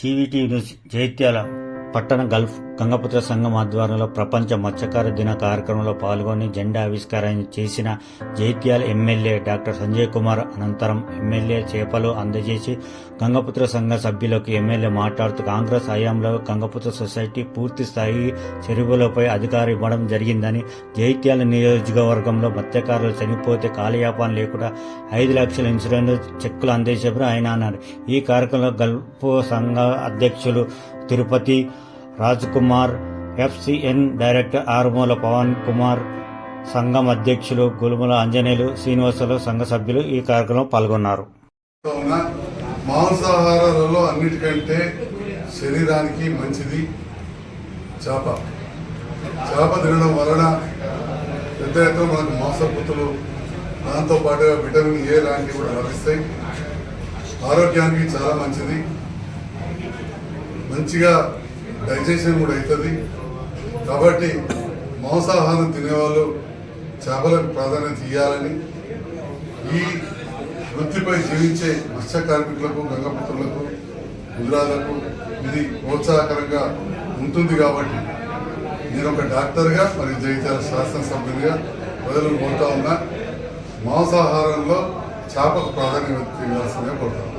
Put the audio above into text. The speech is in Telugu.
జీవీటీ న్యూస్ జైత్యాల. పట్టణ గల్ఫ్ గంగపుత్ర సంఘం ఆధ్వర్యంలో ప్రపంచ మత్స్యకార దిన కార్యక్రమంలో పాల్గొని జెండా ఆవిష్కారం చేసిన జైత్యాల ఎమ్మెల్యే డాక్టర్ సంజయ్ కుమార్ అనంతరం ఎమ్మెల్యే చేపలు అందజేసి గంగపుత్ర సంఘ సభ్యులకు ఎమ్మెల్యే మాట్లాడుతూ కాంగ్రెస్ హయాంలో గంగపుత్ర సొసైటీ పూర్తి స్థాయి చెరువులపై అధికారం ఇవ్వడం జరిగిందని జైత్యాల నియోజకవర్గంలో మత్స్యకారులు చనిపోతే కాలయాపన లేకుండా ఐదు లక్షల ఇన్సూరెన్స్ చెక్కులు అందేశారు ఆయన అన్నారు. ఈ కార్యక్రమంలో గల్ఫ్ సంఘ అధ్యక్షులు తిరుపతి రాజ్ కుమార్ ఎఫ్సిఎన్ డైరెక్టర్ ఆరుమూల పవన్ కుమార్ సంఘం అధ్యక్షులు గులుముల ఆంజనేయులు శ్రీనివాసులు సంఘ సభ్యులు ఈ కార్యక్రమంలో పాల్గొన్నారు. మాంసాహారాలలో అన్నిటికంటే శరీరానికి మంచిది చేప. చేప తినడం వలన పెద్ద ఎత్తున మనకు మాంసపుత్తులు దాంతో పాటుగా విటమిన్ ఏ లాంటివి కూడా లభిస్తాయి. ఆరోగ్యానికి చాలా మంచిది. మంచిగా డైజెషన్ కూడా అవుతుంది. కాబట్టి మాంసాహారం తినేవాళ్ళు చేపలకు ప్రాధాన్యత ఇవ్వాలని ఈ వృత్తిపై జీవించే మత్స్య కార్మికులకు గంగపుత్రులకు గుజరాలకు ఇది ప్రోత్సాహకరంగా ఉంటుంది కాబట్టి నేను ఒక డాక్టర్గా మరియు జగిత్యాల శాసనసభ్యునిగా ప్రజలు కోరుతా ఉన్నా. మాంసాహారంలో చేపకు ప్రాధాన్యత ఇవ్వాల్సిందే కోరుతా